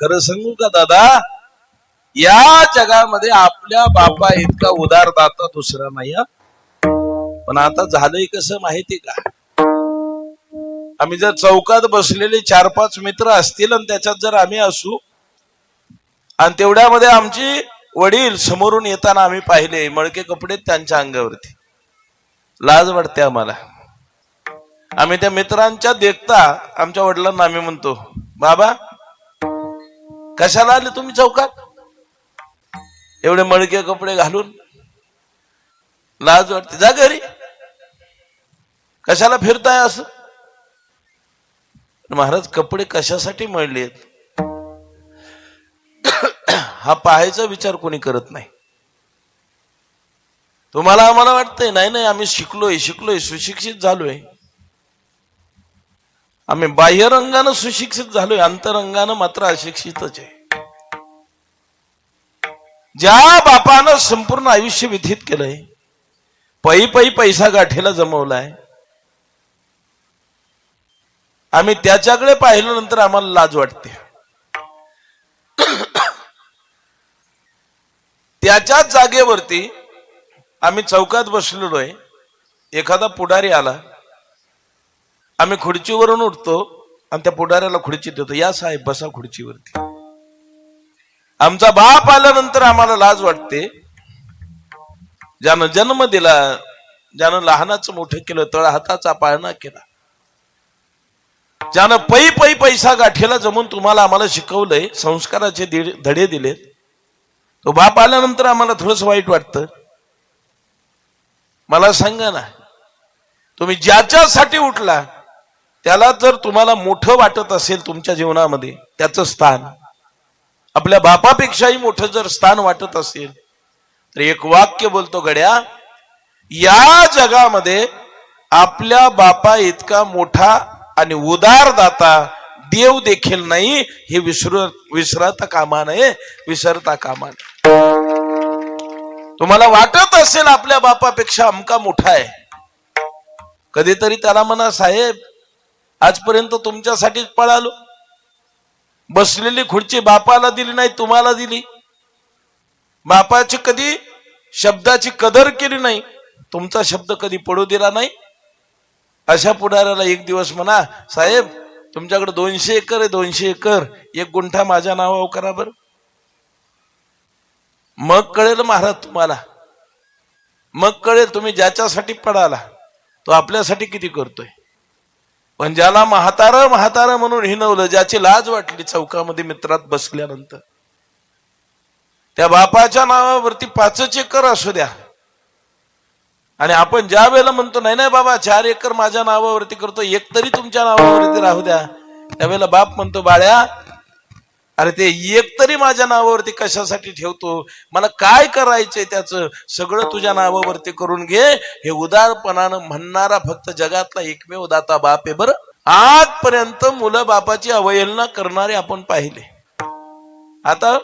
खरं सांगू का दादा? या जगामध्ये आपल्या बापा इतका उदारदाता दुसरा नाही पण आता झालंय कसं माहिती का? आम्ही जर चौकात बसलेले चार पाच मित्र असतील आणि त्याच्यात जर आम्ही असू आणि तेवढ्यामध्ये आमची वडील समोरून येताना आम्ही पाहिले मळके कपडे त्यांच्या अंगावरती. लाज वाटते आम्हाला. आम्ही त्या मित्रांच्या देखता आमच्या वडिलांना आम्ही म्हणतो बाबा कशाला आले तुम्ही चौकात? एवढे मळके कपडे घालून? लाज वाटते जा घरी. कशाला फिरताय असं? महाराज कपडे कशासाठी मळलेत हा पाहायचा विचार कोणी करत नाही. तुम्हाला आम्हाला वाटतंय नाही नाही आम्ही शिकलोय शिकलोय सुशिक्षित झालोय. आम्ही बाह्यरंगानं सुशिक्षित झालोय अंतरंगानं मात्र अशिक्षितच आहे. ज्या बापानं संपूर्ण आयुष्य व्यथित केलंय पै पै पैसा गाठीला जमवलाय आम्ही त्याच्याकडे पाहिल्यानंतर आम्हाला लाज वाटते. त्याच्याच जागेवरती आम्ही चौकात बसलेलो आहे एखादा पुढारी आला आम्ही खुर्चीवरून उठतो आणि त्या पुढाऱ्याला खुर्ची देतो या साहेब बसा खुर्चीवरती. आमचा बाप आल्यानंतर आम्हाला लाज वाटते. ज्यानं जन्म दिला ज्यानं लहानाचं मोठं केलं तळ हाताचा पाळणा केला. ज्यानं पै पै पैसा गाठीला जमून तुम्हाला आम्हाला शिकवलंय संस्काराचे धडे दिलेत. तो बाप आल्यानंतर आम्हाला थोडस वाईट वाटतं. मला सांगा ना तुम्ही ज्याच्यासाठी उठला त्याला जर तुम्हाला मोठं वाटत असेल तुमच्या जीवनामध्ये त्याचं स्थान. आपल्या बापापेक्षाही मोठं जर स्थान वाटत असेल तर एक वाक्य बोलतो गड्या या जगामध्ये आपल्या बापा इतका मोठा आणि उदार दाता देव देखील नाही हे विसर विसरता कामा नये विसरता कामा नये. तुम्हाला वाटत असेल आपल्या बापापेक्षा अमका मोठा आहे. कधीतरी त्याला म्हणा साहेब आजपर्यंत तुमच्यासाठीच पळालो. बसलेली खुर्ची बापाला दिली नाही तुम्हाला दिली. बापाची कधी शब्दाची कदर केली नाही तुमचा शब्द कधी पडू दिला नाही. अशा पुढाऱ्याला एक दिवस म्हणा साहेब तुमच्याकडे दोनशे एकर आहे दोनशे एकर. एक गुंठा माझ्या नावावर करा बरं. मग कळेल महाराज तुम्हाला. मग कळेल तुम्ही ज्याच्यासाठी पडाला तो आपल्यासाठी किती करतोय. पण ज्याला म्हातार म्हातार म्हणून हिनवलं ज्याची लाज वाटली चौकामध्ये मित्रात बसल्यानंतर. त्या बापाच्या नावावरती पाचच एकर असू द्या. आणि आपण ज्या वेळेला म्हणतो नाही नाही बाबा चार एकर माझ्या नावावरती करतो एक तरी तुमच्या नावावरती राहू द्या. त्यावेळेला बाप म्हणतो बाळ्या अरे ते एक तरी माझ्या नावावरती कशासाठी ठेवतो? मला काय करायचंय त्याचं? सगळं तुझ्या नावावरती करून घे. हे उदारपणानं म्हणणारा फक्त जगातला एकमेव दाता बाप आहे बरं? आजपर्यंत मुलं बापाची अवहेलना करणारे आपण पाहिले. आता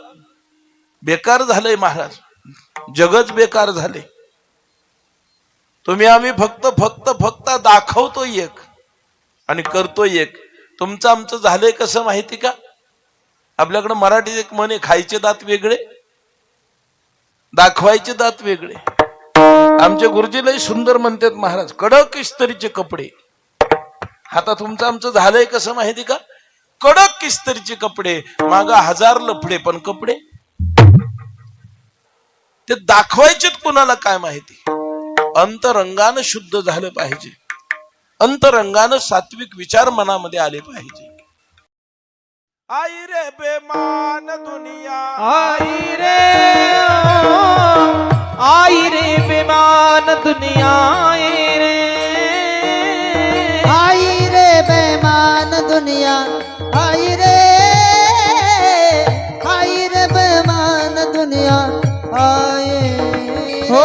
बेकार झालंय महाराज. जगच बेकार झाले तुम्ही आम्ही फक्त फक्त फक्त दाखवतो एक. आणि करतो एक. तुमचं आमचं झालंय कसं माहिती का? आपल्याकडे मराठीत एक म्हणे खायचे दात वेगळे दाखवायचे दात वेगळे. आमचे गुरुजी लय सुंदर म्हणतात महाराज कडक इस्तरीचे कपडे. आता तुमचं आमचं झालंय कसं माहिती का? कडक किस्तरीचे कपडे माग हजार लफडे पण कपडे. ते दाखवायचेत कुणाला काय माहिती? अंतरंगानं शुद्ध झालं पाहिजे. अंतरंगानं सात्विक विचार मनामध्ये आले पाहिजे. आई रे बेमान दुनिया आई रे आई रे बेमान दुनिया आई रे आई रे बेमान दुनिया आई रे आई रे बेमान दुनिया आई हो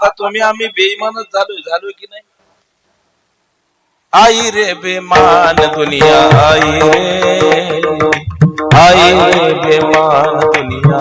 आता तुम्ही आम्ही बेईमानच झालो झालो की नाही? आई रे बेमान दुनिया आई रे. आई रे बेमान दुनिया